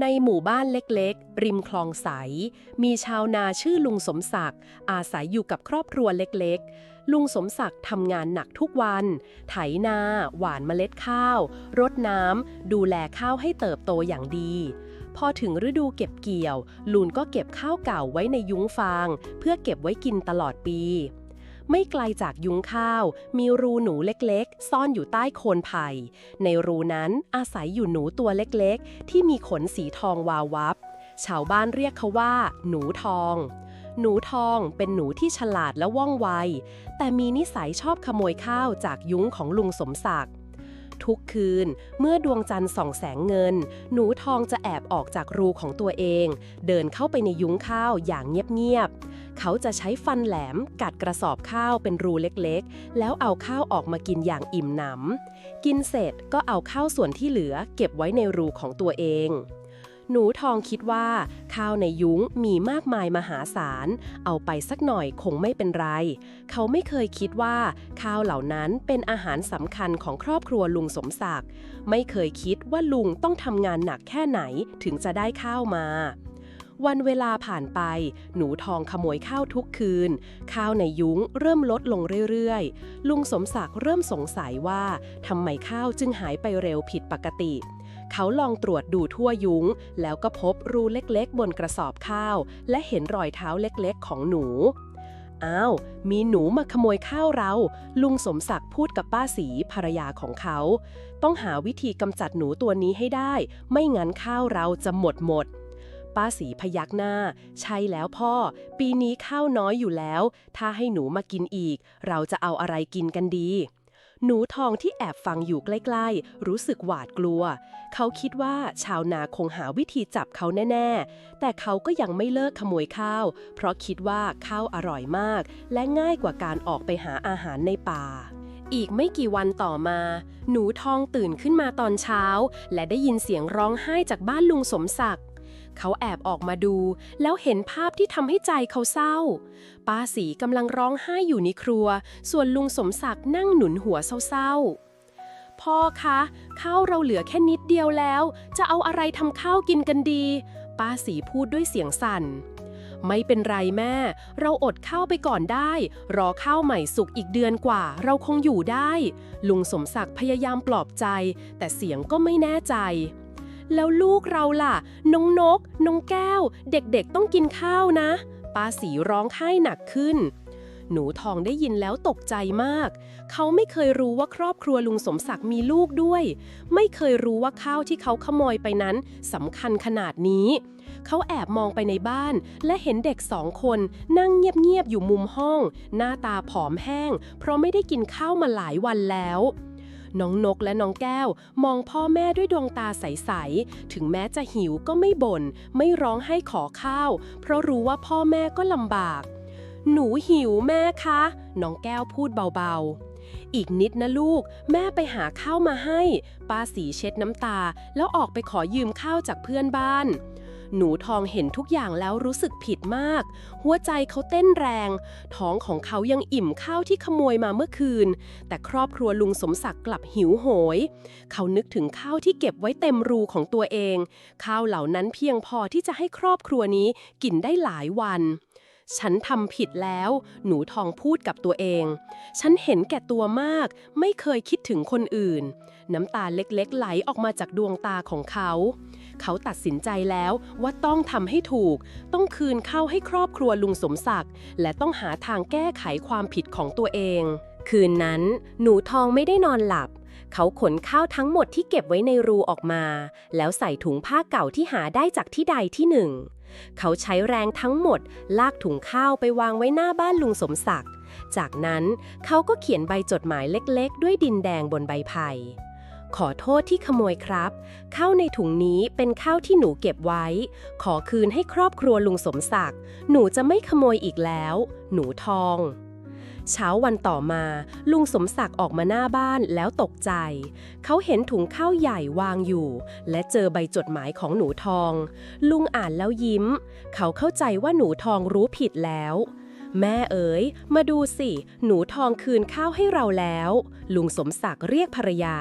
ในหมู่บ้านเล็กๆ ริมคลองใส มีชาวนาชื่อลุงสมศักดิ์อาศัยอยู่กับครอบครัวเล็กๆ ลุงสมศักดิ์ทำงานหนักทุกวัน ไถนา หว่านเมล็ดข้าว รดน้ำ ดูแลข้าวให้เติบโตอย่างดี พอถึงฤดูเก็บเกี่ยว ลุนก็เก็บข้าวเก่าไว้ในยุ้งฟาง เพื่อเก็บไว้กินตลอดปี ไม่ไกลจากยุ้งข้าว มีรูหนูเล็กๆ ซ่อนอยู่ใต้โคนไผ่ ในรูนั้นอาศัยอยู่หนูตัวเล็กๆ ที่มีขนสีทองวาววับ ชาวบ้านเรียกเขาว่า หนูทอง หนูทองเป็นหนูที่ฉลาดและว่องไว แต่มีนิสัยชอบขโมยข้าวจากยุ้งของลุงสมศักดิ์ทุกคืน เมื่อดวงจันทร์ส่องแสงเงิน หนูทองจะแอบออกจากรูของตัวเอง เดินเข้าไปในยุ้งข้าวอย่างเงียบๆ เขาจะใช้ฟันแหลมกัดกระสอบข้าวเป็นรูเล็กๆ แล้วเอาข้าวออกมากินอย่างอิ่มหนำ กินเสร็จก็เอาข้าวส่วนที่เหลือเก็บไว้ในรูของตัวเอง หนูทองคิดว่า ข้าวในยุ้งมีมากมายมหาศาล เอาไปสักหน่อยคงไม่เป็นไร เขาไม่เคยคิดว่า ข้าวเหล่านั้นเป็นอาหารสำคัญของครอบครัวลุงสมศักดิ์ ไม่เคยคิดว่าลุงต้องทำงานหนักแค่ไหนถึงจะได้ข้าวมา วันเวลาผ่านไป หนูทองขโมยข้าวทุกคืน ข้าวในยุ้งเริ่มลดลงเรื่อยๆ ลุงสมศักดิ์เริ่มสงสัยว่าทำไมข้าวจึงหายไปเร็วผิดปกติ เขาลองตรวจดูทั่วยุ้ง แล้วก็พบรูเล็กๆ บนกระสอบข้าว และเห็นรอยเท้าเล็กๆ ของหนูอ้าว มีหนูมาขโมยข้าวเรา ลุงสมศักดิ์พูดกับป้าสีภรรยาของเขา ต้องหาวิธีกำจัดหนูตัวนี้ให้ได้ ไม่งั้นข้าวเราจะหมดหมด ป้าสีพยักหน้า ใช่แล้วพ่อ ปีนี้ข้าวน้อยอยู่แล้ว ถ้าให้หนูมากินอีก เราจะเอาอะไรกินกันดี หนูทองที่แอบฟังอยู่ใกล้ๆ รู้สึกหวาดกลัว เขาคิดว่าชาวนาคงหาวิธีจับเขาแน่ ๆ แต่เขาก็ยังไม่เลิกขโมยข้าว เพราะคิดว่าข้าวอร่อยมาก และง่ายกว่าการออกไปหาอาหารในป่าอีกไม่กี่วันต่อมา หนูทองตื่นขึ้นมาตอนเช้า และได้ยินเสียงร้องไห้จากบ้านลุงสมศักดิ์ เขาแอบออกมาดู แล้วเห็นภาพที่ทำให้ใจเขาเศร้า ป้าสีกำลังร้องไห้อยู่ในครัว ส่วนลุงสมศักดิ์นั่งหนุนหัวเศร้าๆ พ่อคะข้าวเราเหลือแค่นิดเดียวแล้ว จะเอาอะไรทำข้าวกินกันดี ป้าสีพูดด้วยเสียงสั่น ไม่เป็นไรแม่ เราอดข้าวไปก่อนได้ รอข้าวใหม่สุกอีกเดือนกว่า เราคงอยู่ได้ ลุงสมศักดิ์พยายามปลอบใจ แต่เสียงก็ไม่แน่ใจ แล้วลูกเราล่ะ น้องนก น้องแก้ว เด็กๆต้องกินข้าวนะ ป้าสีร้องไห้หนักขึ้น หนูทองได้ยินแล้วตกใจมาก เขาไม่เคยรู้ว่าครอบครัวลุงสมศักดิ์มีลูกด้วย ไม่เคยรู้ว่าข้าวที่เขาขโมยไปนั้นสำคัญขนาดนี้ เขาแอบมองไปในบ้าน และเห็นเด็กสองคนนั่งเงียบๆอยู่มุมห้อง หน้าตาผอมแห้ง เพราะไม่ได้กินข้าวมาหลายวันแล้ว น้องนกและน้องแก้ว มองพ่อแม่ด้วยดวงตาใส ๆ ถึงแม้จะหิวก็ไม่บน่น ไม่ร้องให้ขอข้าว เพราะรู้ว่าพ่อแม่ก็ลำบาก หนูหิวแม่คะ น้องแก้วพูดเบาๆ อีกนิดนะลูก แม่ไปหาข้าวมาให้ ป้าสีเช็ดน้ำตา แล้วออกไปขอยืมข้าวจากเพื่อนบ้าน หนูทองเห็นทุกอย่างแล้วรู้สึกผิดมาก หัวใจเขาเต้นแรง ท้องของเขายังอิ่มข้าวที่ขโมยมาเมื่อคืน แต่ครอบครัวลุงสมศักดิ์กลับหิวโหย เขานึกถึงข้าวที่เก็บไว้เต็มรูของตัวเอง ข้าวเหล่านั้นเพียงพอที่จะให้ครอบครัวนี้กินได้หลายวันฉันทำผิดแล้ว หนูทองพูดกับตัวเอง ฉันเห็นแก่ตัวมาก ไม่เคยคิดถึงคนอื่น น้ำตาเล็กๆ ไหลออกมาจากดวงตาของเขา เขาตัดสินใจแล้วว่าต้องทำให้ถูก ต้องคืนเข้าให้ครอบครัวลุงสมศักดิ์ และต้องหาทางแก้ไขความผิดของตัวเอง คืนนั้น หนูทองไม่ได้นอนหลับ เขาขนข้าวทั้งหมดที่เก็บไว้ในรูออกมา แล้วใส่ถุงผ้าเก่าที่หาได้จากที่ใดที่หนึ่ง เขาใช้แรงทั้งหมด ลากถุงข้าวไปวางไว้หน้าบ้านลุงสมศักดิ์ จากนั้นเขาก็เขียนใบจดหมายเล็กๆ ด้วยดินแดงบนใบไผ่ ขอโทษที่ขโมยครับ ข้าวในถุงนี้เป็นข้าวที่หนูเก็บไว้ ขอคืนให้ครอบครัวลุงสมศักดิ์ หนูจะไม่ขโมยอีกแล้ว หนูทอง เช้าวันต่อมา ลุงสมศักดิ์ออกมาหน้าบ้านแล้วตกใจ เขาเห็นถุงข้าวใหญ่วางอยู่ และเจอใบจดหมายของหนูทอง ลุงอ่านแล้วยิ้ม เขาเข้าใจว่าหนูทองรู้ผิดแล้ว แม่เอ๋ย มาดูสิ หนูทองคืนข้าวให้เราแล้ว ลุงสมศักดิ์เรียกภรรยา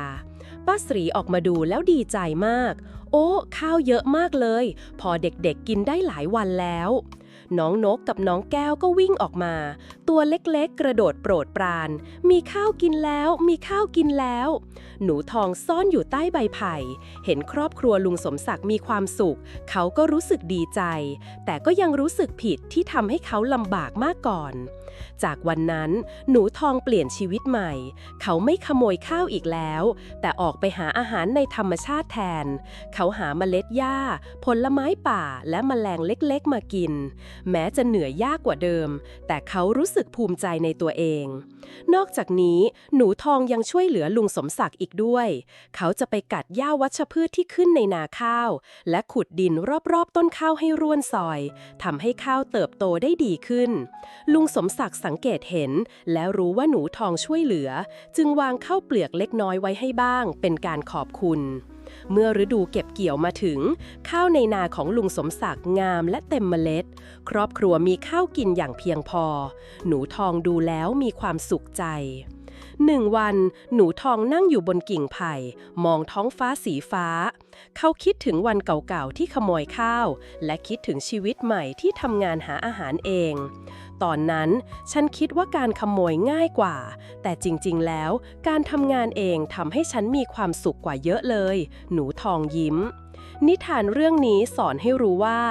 ป้าสรีออกมาดูแล้วดีใจมาก โอ้ ข้าวเยอะมากเลย พอเด็กๆกินได้หลายวันแล้ว น้องนกกับน้องแก้วก็วิ่งออกมา ตัวเล็กๆ กระโดดโปรดปราน มีข้าวกินแล้ว มีข้าวกินแล้ว หนูทองซ่อนอยู่ใต้ใบไผ่ เห็นครอบครัวลุงสมศักดิ์มีความสุข เขาก็รู้สึกดีใจ แต่ก็ยังรู้สึกผิดที่ทำให้เขาลำบากมากก่อน จากวันนั้น หนูทองเปลี่ยนชีวิตใหม่ เขาไม่ขโมยข้าวอีกแล้ว แต่ออกไปหาอาหารในธรรมชาติแทน เขาหาเมล็ดหญ้า ผลไม้ป่าและแมลงเล็กๆมากินแม้จะเหนื่อยยากกว่าเดิม แต่เขารู้สึกภูมิใจในตัวเอง นอกจากนี้หนูทองยังช่วยเหลือลุงสมศักดิ์อีกด้วย เขาจะไปกัดหญ้าวัชพืชที่ขึ้นในนาข้าว และขุดดินรอบๆต้นข้าวให้ร่วนซอยทำให้ข้าวเติบโตได้ดีขึ้น ลุงสมศักดิ์สังเกตเห็น แล้วรู้ว่าหนูทองช่วยเหลือ จึงวางข้าวเปลือกเล็กน้อยไว้ให้บ้าง เป็นการขอบคุณ เมื่อฤดูเก็บเกี่ยวมาถึง ข้าวในนาของลุงสมศักดิ์งามและเต็มเมล็ด ครอบครัวมีข้าวกินอย่างเพียงพอ หนูทองดูแล้วมีความสุขใจ หนึ่งวัน หนูทองนั่งอยู่บนกิ่งไผ่ มองท้องฟ้าสีฟ้า เขาคิดถึงวันเก่าๆที่ขโมยข้าว และคิดถึงชีวิตใหม่ที่ทำงานหาอาหารเอง ตอนนั้นฉันคิดว่าการขโมยง่ายกว่า แต่จริงๆแล้วการทำงานเองทำให้ฉันมีความสุขกว่าเยอะเลย หนูทองยิ้ม นิทานเรื่องนี้สอนให้รู้ว่า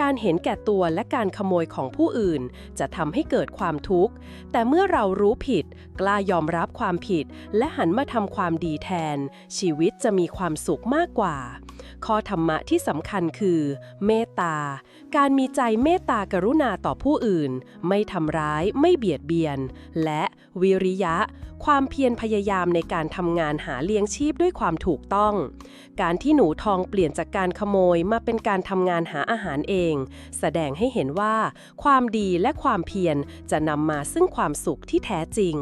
การเห็นแก่ตัวและการขโมยของผู้อื่น จะทำให้เกิดความทุกข์ แต่เมื่อเรารู้ผิด กล้ายอมรับความผิด และหันมาทำความดีแทน ชีวิตจะมีความสุขมากกว่า ข้อธรรมะที่สำคัญคือ เมตตา การมีใจเมตตากรุณาต่อผู้อื่น ไม่ทำร้าย ไม่เบียดเบียน และวิริยะ ความเพียรพยายามในการทำงานหาเลี้ยงชีพด้วยความถูกต้อง การที่หนูทองเปลี่ยนจากการขโมยมาเป็นการทำงานหาอาหารเอง แสดงให้เห็นว่า ความดีและความเพียรจะนำมาซึ่งความสุขที่แท้จริง